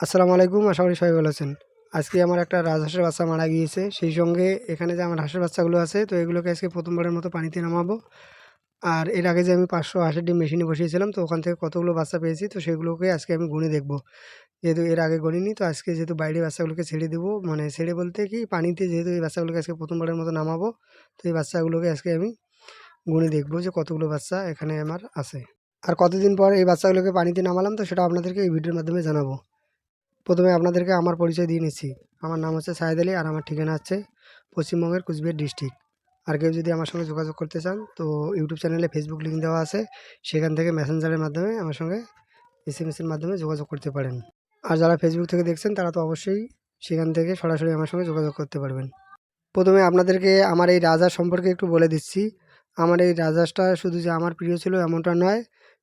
আসসালামু আলাইকুম, আশা করি সবাই ভালো আছেন। আজকে আমার একটা রাজহাঁসের বাচ্চা মারা গিয়েছে। সেই সঙ্গে এখানে যে আমার হাঁসের বাচ্চাগুলো আছে, তো এগুলোকে আজকে প্রথমবারের মতো পানিতে নামাবো। আর এর আগে যে আমি পাঁচশো হাঁসের ডিম মেশিনে বসিয়েছিলাম, তো ওখান থেকে কতগুলো বাচ্চা পেয়েছি, তো সেগুলোকে আজকে আমি গুনে দেখব। যেহেতু এর আগে গণিনি তো আজকে যেহেতু বাইরে বাচ্চাগুলোকে ছেড়ে দেবো মানে ছেড়ে বলতে কি, পানিতে যেহেতু এই বাচ্চাগুলোকে আজকে প্রথমবারের মতো নামাবো, তো এই বাচ্চাগুলোকে আজকে আমি গুনে দেখব যে কতগুলো বাচ্চা এখানে আমার আছে। আর কতদিন পর এই বাচ্চাগুলোকে পানিতে নামালাম, তো সেটা আপনাদেরকে এই ভিডিওর মাধ্যমে জানাব। প্রথমে আপনাদেরকে আমার পরিচয় দিয়ে নিচ্ছি। আমার নাম হচ্ছে সাহেদ আলী আর আমার ঠিকানা হচ্ছে পশ্চিমবঙ্গের কুচবিহার ডিস্ট্রিক্ট। আর কেউ যদি আমার সঙ্গে যোগাযোগ করতে চান, তো ইউটিউব চ্যানেলে ফেসবুক লিঙ্ক দেওয়া আছে। সেখান থেকে মেসেঞ্জারের মাধ্যমে আমার সঙ্গে এস এম এসের মাধ্যমে যোগাযোগ করতে পারেন। আর যারা ফেসবুক থেকে দেখছেন, তারা তো অবশ্যই সেখান থেকে সরাসরি আমার সঙ্গে যোগাযোগ করতে পারবেন। প্রথমে আপনাদেরকে আমার এই রাজার সম্পর্কে একটু বলে দিচ্ছি। আমার এই রাজহাঁসটা শুধু যে আমার প্রিয় ছিল, এমনটা নয়।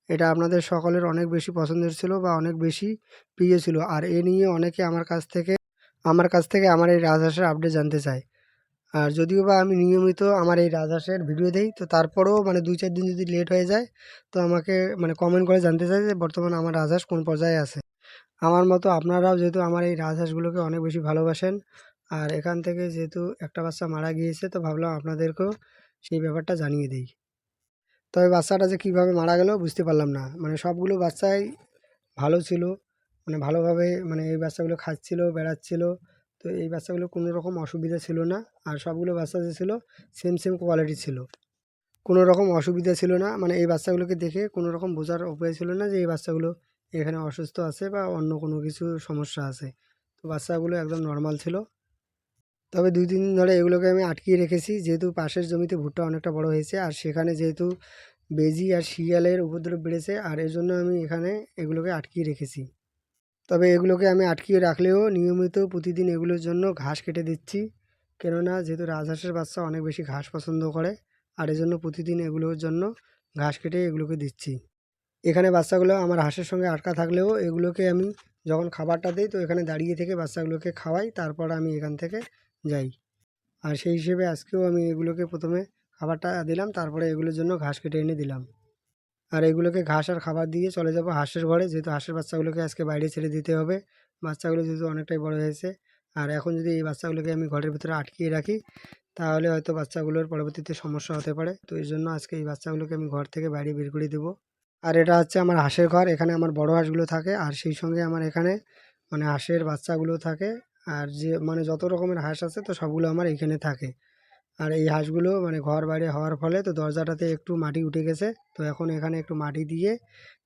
এটা আপনাদের সকলের অনেক বেশি পছন্দের ছিল বা অনেক বেশি প্রিয় ছিল। আর এ নিয়ে অনেকে আমার কাছ থেকে, আমার কাছ থেকে আমার এই রাজহাঁসের আপডেট জানতে চায়। আর যদিও বা আমি নিয়মিত আমার এই রাজহাঁসের ভিডিও দেই, তো তারপরেও মানে দুই চার দিন যদি লেট হয়ে যায়, তো আমাকে মানে কমেন্ট করে জানতে চাই যে বর্তমানে আমার রাজহাঁস কোন পর্যায়ে আছে। আমার মতো আপনারাও যেহেতু আমার এই রাজহাঁসগুলোকে অনেক বেশি ভালোবাসেন, আর এখান থেকে যেহেতু একটা বাচ্চা মারা গিয়েছে, তো ভাবলাম আপনাদেরকেও সেই ব্যাপারটা জানিয়ে দিই। তবে বাচ্চাটা যে কীভাবে মারা গেল বুঝতে পারলাম না। মানে সবগুলো বাচ্চাই ভালো ছিল। মানে ভালোভাবে মানে এই বাচ্চাগুলো খাচ্ছিল, বেড়াচ্ছিল। তো এই বাচ্চাগুলো কোনো রকম অসুবিধা ছিল না। আর সবগুলো বাচ্চা যে ছিল সেম সেম কোয়ালিটি ছিল। কোনো রকম অসুবিধা ছিল না। মানে এই বাচ্চাগুলোকে দেখে কোনো রকম বোঝার উপায় ছিল না যে এই বাচ্চাগুলো এখানে অসুস্থ আছে বা অন্য কোনো কিছু সমস্যা আছে। তো বাচ্চাগুলো একদম নর্মাল ছিল। তবে দুই, তিন দিন ধরে এগুলোকে আমি আটকিয়ে রেখেছি। যেহেতু পাশের জমিতে ভুট্টা অনেকটা বড় হয়েছে, আর সেখানে যেহেতু বেজি আর শিয়ালের উপদ্রব বেড়েছে, আর এর জন্য আমি এখানে এগুলোকে আটকিয়ে রেখেছি। তবে এগুলোকে আমি আটকিয়ে রাখলেও নিয়মিত প্রতিদিন এগুলোর জন্য ঘাস কেটে দিচ্ছি। কেননা যেহেতু রাজহাঁসের বাচ্চা অনেক বেশি ঘাস পছন্দ করে, আর এজন্য প্রতিদিন এগুলোর জন্য ঘাস কেটে এগুলোকে দিচ্ছি। এখানে বাচ্চাগুলো আমার হাঁসের সঙ্গে আটকা থাকলেও এগুলোকে আমি যখন খাবারটা দিই, তো এখানে দাঁড়িয়ে থেকে বাচ্চাগুলোকে খাওয়াই, তারপর আমি এখান থেকে যাই। আর সেই হিসেবে আজকেও আমি এগুলোকে প্রথমে খাবারটা দিলাম, তারপরে এগুলোর জন্য ঘাস কেটে এনে দিলাম। আর এগুলোকে ঘাস আর খাবার দিয়ে চলে যাব হাঁসের ঘরে, যেহেতু হাঁসের বাচ্চাগুলোকে আজকে বাইরে ছেড়ে দিতে হবে। বাচ্চাগুলো যেহেতু অনেকটাই বড় হয়েছে, আর এখন যদি এই বাচ্চাগুলোকে আমি ঘরের ভিতরে আটকিয়ে রাখি, তাহলে হয়তো বাচ্চাগুলোর পরবর্তীতে সমস্যা হতে পারে। তো এই জন্য আজকে এই বাচ্চাগুলোকে আমি ঘর থেকে বাইরে বের করে দেবো। আর এটা হচ্ছে আমার হাঁসের ঘর, এখানে আমার বড় হাঁসগুলো থাকে, আর সেই সঙ্গে আমার এখানে মানে হাঁসের বাচ্চাগুলো থাকে। আর যে মানে যত রকমের হাঁস আছে তো সবগুলো আমার এইখানে থাকে। আর এই হাঁসগুলো মানে ঘর বাইরে হওয়ার ফলে তো দরজাটাতে একটু মাটি উঠে গেছে। তো এখন এখানে একটু মাটি দিয়ে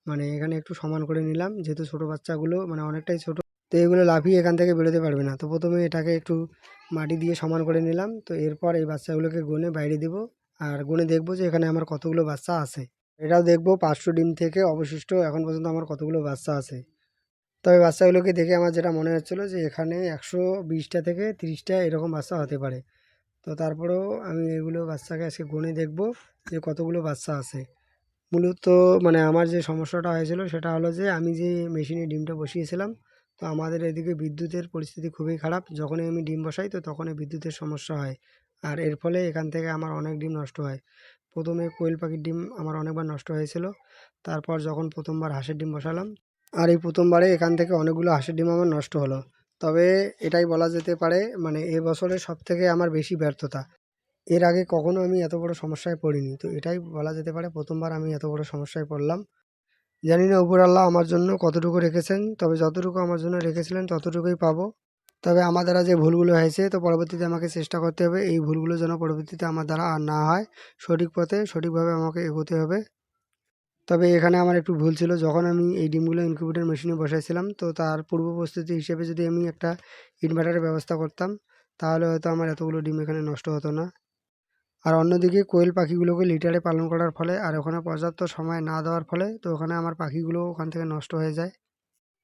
মানে এখানে একটু সমান করে নিলাম। যেহেতু ছোটো বাচ্চাগুলো মানে অনেকটাই ছোটো, তো এগুলো লাফিয়ে এখান থেকে বেরোতে পারবে না। তো প্রথমে এটাকে একটু মাটি দিয়ে সমান করে নিলাম। তো এরপর এই বাচ্চাগুলোকে গুনে বাইরে দেব আর গুনে দেখব যে এখানে আমার কতগুলো বাচ্চা আছে। এটাও দেখব পাঁচশো ডিম থেকে অবশিষ্ট এখন পর্যন্ত আমার কতগুলো বাচ্চা আছে। তবে বাচ্চাগুলোকে দেখে আমার যেটা মনে হচ্ছিল যে এখানে একশো বিশটা থেকে তিরিশটা এরকম বাচ্চা হতে পারে। তো তারপরেও আমি এগুলো বাচ্চাকে আজকে গুনে দেখব যে কতগুলো বাচ্চা আছে। মূলত মানে আমার যে সমস্যাটা হয়েছিল সেটা হলো যে আমি যে মেশিনে ডিমটা বসিয়েছিলাম, তো আমাদের এদিকে বিদ্যুতের পরিস্থিতি খুবই খারাপ। যখনই আমি ডিম বসাই, তো তখনই বিদ্যুতের সমস্যা হয়। আর এর ফলে এখান থেকে আমার অনেক ডিম নষ্ট হয়। প্রথমে কোয়েল পাখির ডিম আমার অনেকবার নষ্ট হয়েছিল। তারপর যখন প্রথমবার হাঁসের ডিম বসালাম আর এই প্রথমবারে এখান থেকে অনেকগুলো হাঁসের ডিম আমার নষ্ট হলো। তবে এটাই বলা যেতে পারে মানে এ বছরে সব থেকে আমার বেশি ব্যর্থতা। এর আগে কখনো আমি এত বড় সমস্যায় পড়িনি, তো এটাই বলা যেতে পারে প্রথমবার আমি এত বড় সমস্যায় পড়লাম। জানি না উপর আল্লাহ আমার জন্য কতটুকু রেখেছেন, তবে যতটুকু আমার জন্য রেখেছিলেন ততটুকুই পাবো। তবে আমার দ্বারা যে ভুলগুলো হয়েছে, তো পরবর্তীতে আমাকে চেষ্টা করতে হবে, এই ভুলগুলো যেন পরবর্তীতে আমার দ্বারা আর না হয়। সঠিক পথে সঠিকভাবে আমাকে এগোতে হবে। তবে এখানে আমার একটু ভুল ছিল। যখন আমি এই ডিমগুলো ইনকিউবেটর মেশিনে বসাইছিলাম, তো তার পূর্ব প্রস্তুতি হিসেবে যদি আমি একটা ইনভার্টারের ব্যবস্থা করতাম, তাহলে হয়তো আমার এতগুলো ডিম এখানে নষ্ট হতো না। আর অন্যদিকে কোয়েল পাখিগুলোকে লিটারে পালন করার ফলে আর ওখানে পর্যাপ্ত সময় না দেওয়ার ফলে, তো ওখানে আমার পাখিগুলো ওখান থেকে নষ্ট হয়ে যায়।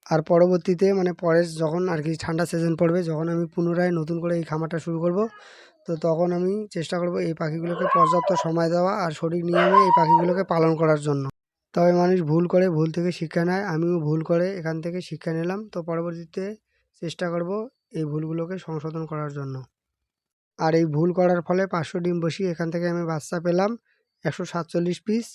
আর পরবর্তীতে মানে পরের যখন আর কি ঠান্ডা সিজন পড়বে, যখন আমি পুনরায় নতুন করে এই খামারটা শুরু করব, তো তখন আমি চেষ্টা করব এই পাখিগুলোকে পর্যাপ্ত সময় দেওয়া আর সঠিক নিয়মে এই পাখিগুলোকে পালন করার জন্য। তবে মানুষ ভুল করে ভুল থেকে শিক্ষা নেয়। আমিও ভুল করে এখান থেকে শিক্ষা নিলাম। তো পরবর্তীতে চেষ্টা করব এই ভুলগুলোকে সংশোধন করার জন্য। আর এই ভুল করার ফলে পাঁচশো ডিম বসিয়ে এখান থেকে আমি বাচ্চা পেলাম। একশো সাতচল্লিশ পিস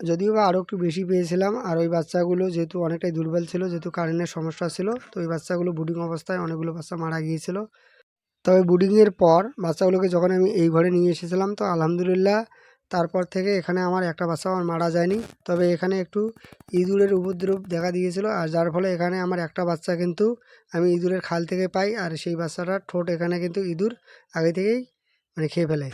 যদিও বা আরও একটু বেশি পেয়েছিলাম। আর ওই বাচ্চাগুলো যেহেতু অনেকটাই দুর্বল ছিল, যেহেতু কারেন্টের সমস্যা ছিল, তো ওই বাচ্চাগুলো বুডিং অবস্থায় অনেকগুলো বাচ্চা মারা গিয়েছিল। তবে বুডিংয়ের পর বাচ্চাগুলোকে যখন আমি এই ঘরে নিয়ে এসেছিলাম, তো আলহামদুলিল্লাহ তারপর থেকে এখানে আমার একটা বাচ্চা আমার মারা যায়নি। তবে এখানে একটু ইঁদুরের উপদ্রব দেখা দিয়েছিল আর যার ফলে এখানে আমার একটা বাচ্চা কিন্তু আমি ইঁদুরের খাল থেকে পাই আর সেই বাচ্চাটার ঠোঁট এখানে কিন্তু ইঁদুর আগে থেকেই মানে খেয়ে ফেলে।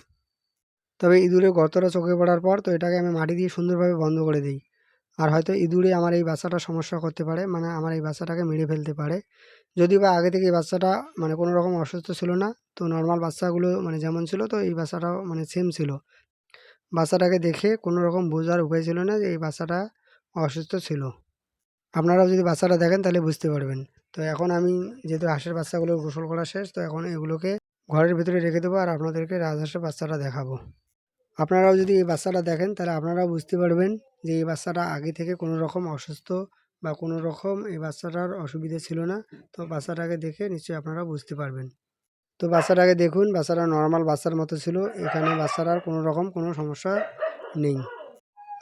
তবে ইঁদুরের গর্তটা চোখে পড়ার পর তো এটাকে আমি মাটি দিয়ে সুন্দরভাবে বন্ধ করে দিই। আর হয়তো ইঁদুরে আমার এই বাচ্চাটা সমস্যা করতে পারে মানে আমার এই বাচ্চাটাকে মেরে ফেলতে পারে। যদি বা আগে থেকে এই বাচ্চাটা মানে কোনো রকম অসুস্থ ছিল না, তো নর্মাল বাচ্চাগুলো মানে যেমন ছিল তো এই বাচ্চাটাও মানে সেম ছিল। বাচ্চাটাকে দেখে কোনো রকম বোঝার উপায় ছিল না যে এই বাচ্চাটা অসুস্থ ছিল। আপনারাও যদি বাচ্চাটা দেখেন তাহলে বুঝতে পারবেন। তো এখন আমি যেহেতু হাঁসের বাচ্চাগুলো গোসল করা শেষ, তো এখন এগুলোকে ঘরের ভিতরে রেখে দেবো আর আপনাদেরকে রাজহাঁসের বাচ্চাটা দেখাবো। আপনারাও যদি এই বাচ্চাটা দেখেন তাহলে আপনারাও বুঝতে পারবেন যে এই বাচ্চাটা আগে থেকে কোনো রকম অসুস্থ বা কোনো রকম এই বাচ্চাটার অসুবিধে ছিল না। তো বাচ্চাটাকে দেখে নিশ্চয়ই আপনারা বুঝতে পারবেন। তো বাচ্চাটাকে দেখুন, বাচ্চাটা নর্মাল বাচ্চার মতো ছিল। এখানে বাচ্চাটার কোনো রকম কোনো সমস্যা নেই।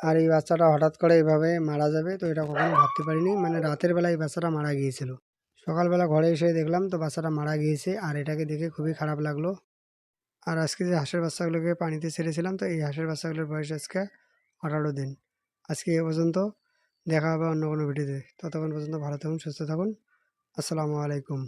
আর এই বাচ্চাটা হঠাৎ করে এভাবে মারা যাবে, তো এটা কখনো ভাবতে পারিনি। মানে রাতের বেলা এই বাচ্চাটা মারা গিয়েছিল। সকালবেলা ঘরে এসে দেখলাম তো বাচ্চাটা মারা গিয়েছে, আর এটাকে দেখে খুবই খারাপ লাগল। আর আজকে যে হাঁসের বাচ্চাগুলোকে পানিতে ছেড়েছিলাম, তো এই হাঁসের বাচ্চাগুলোর বয়স আজকে আঠারো দিন। আজকে এ পর্যন্ত দেখা হবে অন্য কোনো ভিডিওতে। ততক্ষণ পর্যন্ত ভালো থাকুন, সুস্থ থাকুন। আসসালামু আলাইকুম।